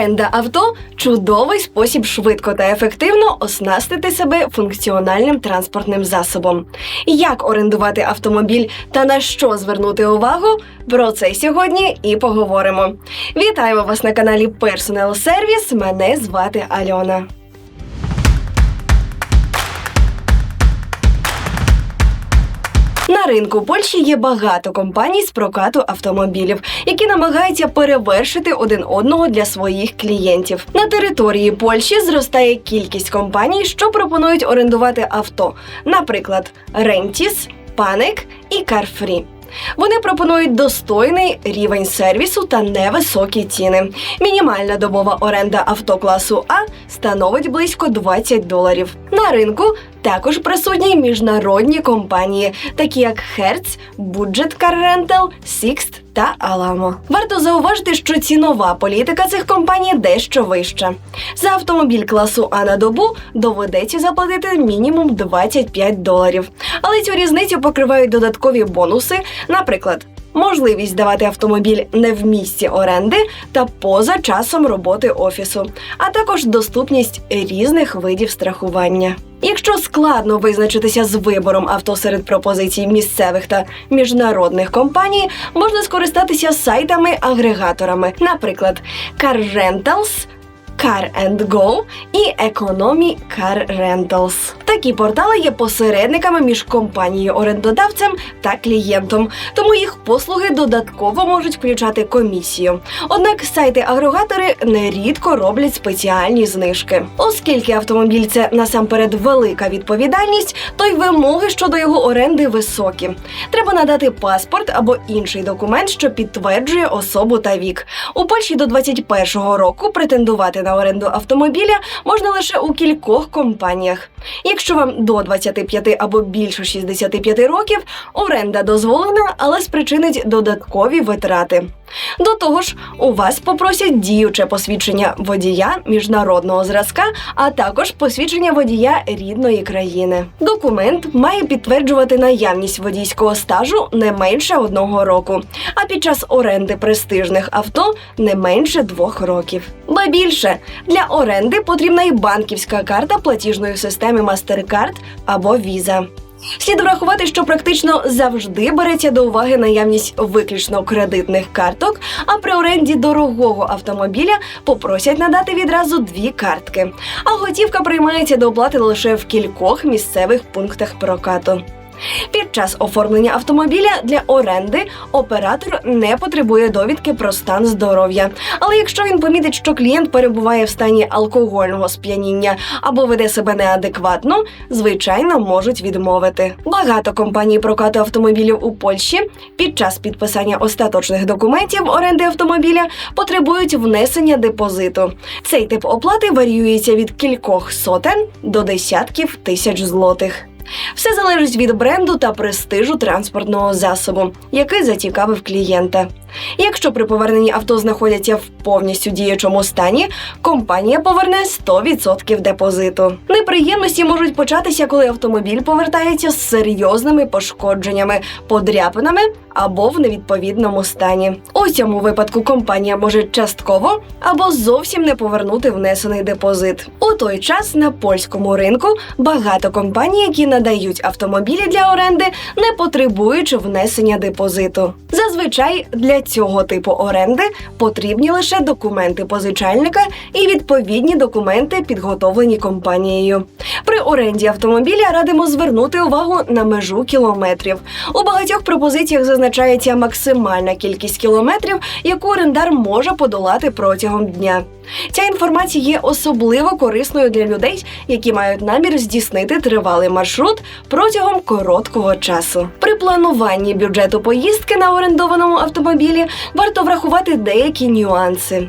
Оренда авто чудовий спосіб швидко та ефективно оснастити себе функціональним транспортним засобом. Як орендувати автомобіль та на що звернути увагу? Про це сьогодні і поговоримо. Вітаємо вас на каналі Personal Service. Мене звати Альона. На ринку Польщі є багато компаній з прокату автомобілів, які намагаються перевершити один одного для своїх клієнтів. На території Польщі зростає кількість компаній, що пропонують орендувати авто, наприклад, Rentis, Panic і CarFree. Вони пропонують достойний рівень сервісу та невисокі ціни. Мінімальна добова оренда авто класу А становить близько 20 доларів. На ринку також присутні міжнародні компанії, такі як Hertz, Budget Car Rental, Sixt та Аламо. Варто зауважити, що цінова політика цих компаній дещо вища. За автомобіль класу А на добу доведеться заплатити мінімум 25 доларів. Але цю різницю покривають додаткові бонуси, наприклад. Можливість давати автомобіль не в місці оренди та поза часом роботи офісу, а також доступність різних видів страхування. Якщо складно визначитися з вибором авто серед пропозицій місцевих та міжнародних компаній, можна скористатися сайтами-агрегаторами, наприклад, Car Rentals, Car and Go і Economy Car Rentals. Такі портали є посередниками між компанією-орендодавцем та клієнтом, тому їх послуги додатково можуть включати комісію. Однак сайти-агрегатори нерідко роблять спеціальні знижки. Оскільки автомобіль це насамперед велика відповідальність, то й вимоги щодо його оренди високі. Треба надати паспорт або інший документ, що підтверджує особу та вік. У Польщі до 21-го року претендувати на оренду автомобіля можна лише у кількох компаніях. Якщо вам до 25 або більше 65 років, оренда дозволена, але спричинить додаткові витрати. До того ж, у вас попросять діюче посвідчення водія міжнародного зразка, а також посвідчення водія рідної країни. Документ має підтверджувати наявність водійського стажу не менше одного року, а під час оренди престижних авто не менше двох років. Ба більше для оренди потрібна і банківська карта платіжної системи MasterCard або Visa. Слід врахувати, що практично завжди береться до уваги наявність виключно кредитних карток, а при оренді дорогого автомобіля попросять надати відразу дві картки. А готівка приймається до оплати лише в кількох місцевих пунктах прокату. Під час оформлення автомобіля для оренди оператор не потребує довідки про стан здоров'я. Але якщо він помітить, що клієнт перебуває в стані алкогольного сп'яніння або веде себе неадекватно, звичайно можуть відмовити. Багато компаній прокату автомобілів у Польщі під час підписання остаточних документів оренди автомобіля потребують внесення депозиту. Цей тип оплати варіюється від кількох сотень до десятків тисяч злотих. Все залежить від бренду та престижу транспортного засобу, який зацікавив клієнта. Якщо при поверненні авто знаходяться в повністю діючому стані, компанія поверне 100% депозиту. Неприємності можуть початися, коли автомобіль повертається з серйозними пошкодженнями, подряпинами або в невідповідному стані. У цьому випадку компанія може частково або зовсім не повернути внесений депозит. У той час на польському ринку багато компаній, які надають автомобілі для оренди, не потребуючи внесення депозиту. Зазвичай для цього типу оренди потрібні лише документи позичальника і відповідні документи, підготовлені компанією. При оренді автомобіля радимо звернути увагу на межу кілометрів. У багатьох пропозиціях зазначається максимальна кількість кілометрів, яку орендар може подолати протягом дня. Ця інформація є особливо корисною для людей, які мають намір здійснити тривалий маршрут протягом короткого часу. При плануванні бюджету поїздки на орендованому автомобілі варто врахувати деякі нюанси.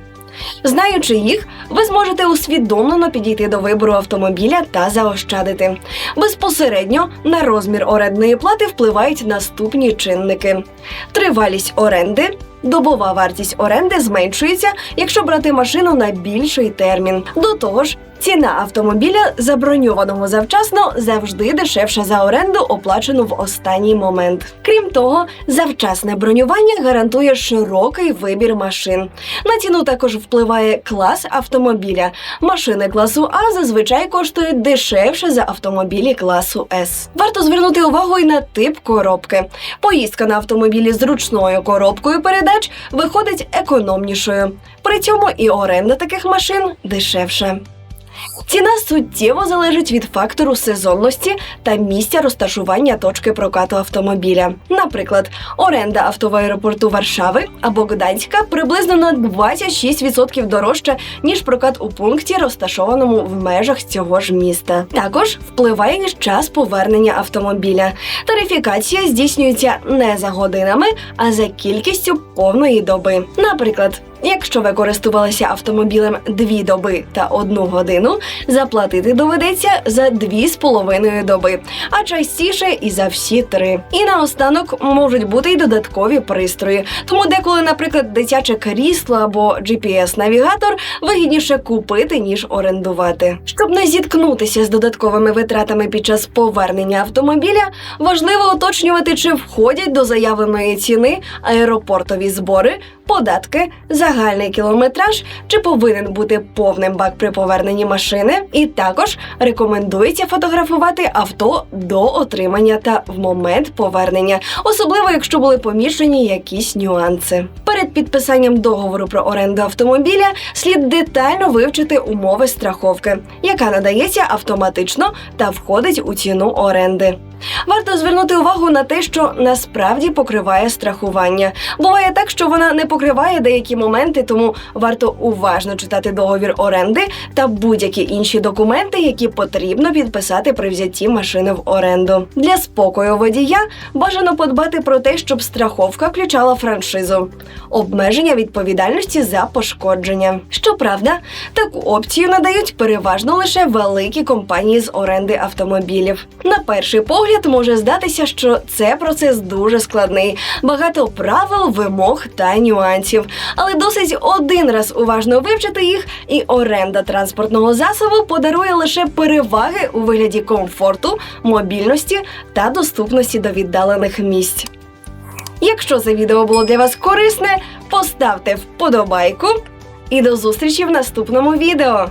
Знаючи їх, ви зможете усвідомлено підійти до вибору автомобіля та заощадити. Безпосередньо на розмір орендної плати впливають наступні чинники: тривалість оренди. Добова вартість оренди зменшується, якщо брати машину на більший термін. До того ж, Ціна автомобіля, заброньованого завчасно, завжди дешевша за оренду, оплачену в останній момент. Крім того, завчасне бронювання гарантує широкий вибір машин. На ціну також впливає клас автомобіля. Машини класу А зазвичай коштують дешевше за автомобілі класу С. Варто звернути увагу і на тип коробки. Поїздка на автомобілі з ручною коробкою передач виходить економнішою. При цьому і оренда таких машин дешевша. Ціна суттєво залежить від фактору сезонності та місця розташування точки прокату автомобіля. Наприклад, оренда авто в аеропорту Варшави або Гданська приблизно на 26% дорожча, ніж прокат у пункті, розташованому в межах цього ж міста. Також впливає час повернення автомобіля. Тарифікація здійснюється не за годинами, а за кількістю повної доби. Наприклад. Якщо ви користувалися автомобілем дві доби та одну годину, заплатити доведеться за дві з половиною доби, а частіше і за всі три. І наостанок можуть бути й додаткові пристрої. Тому деколи, наприклад, дитяче крісло або GPS-навігатор вигідніше купити ніж орендувати. Щоб не зіткнутися з додатковими витратами під час повернення автомобіля, важливо уточнювати, чи входять до заявленої ціни аеропортові збори, податки, загальний кілометраж, чи повинен бути повним бак при поверненні машини. І також рекомендується фотографувати авто до отримання та в момент повернення, особливо якщо були помічені якісь нюанси. Перед підписанням договору про оренду автомобіля слід детально вивчити умови страховки, яка надається автоматично та входить у ціну оренди. Варто звернути увагу на те, що насправді покриває страхування. Буває так, що вона не покриває деякі моменти, тому варто уважно читати договір оренди та будь-які інші документи, які потрібно підписати при взятті машини в оренду. Для спокою водія бажано подбати про те, щоб страховка включала франшизу, обмеження відповідальності за пошкодження. Щоправда, таку опцію надають переважно лише великі компанії з оренди автомобілів. На перший погляд може здатися, що це процес дуже складний, багато правил, вимог та нюансів. Але досить один раз уважно вивчити їх, і оренда транспортного засобу подарує лише переваги у вигляді комфорту, мобільності та доступності до віддалених місць. Якщо це відео було для вас корисне, поставте вподобайку і до зустрічі в наступному відео.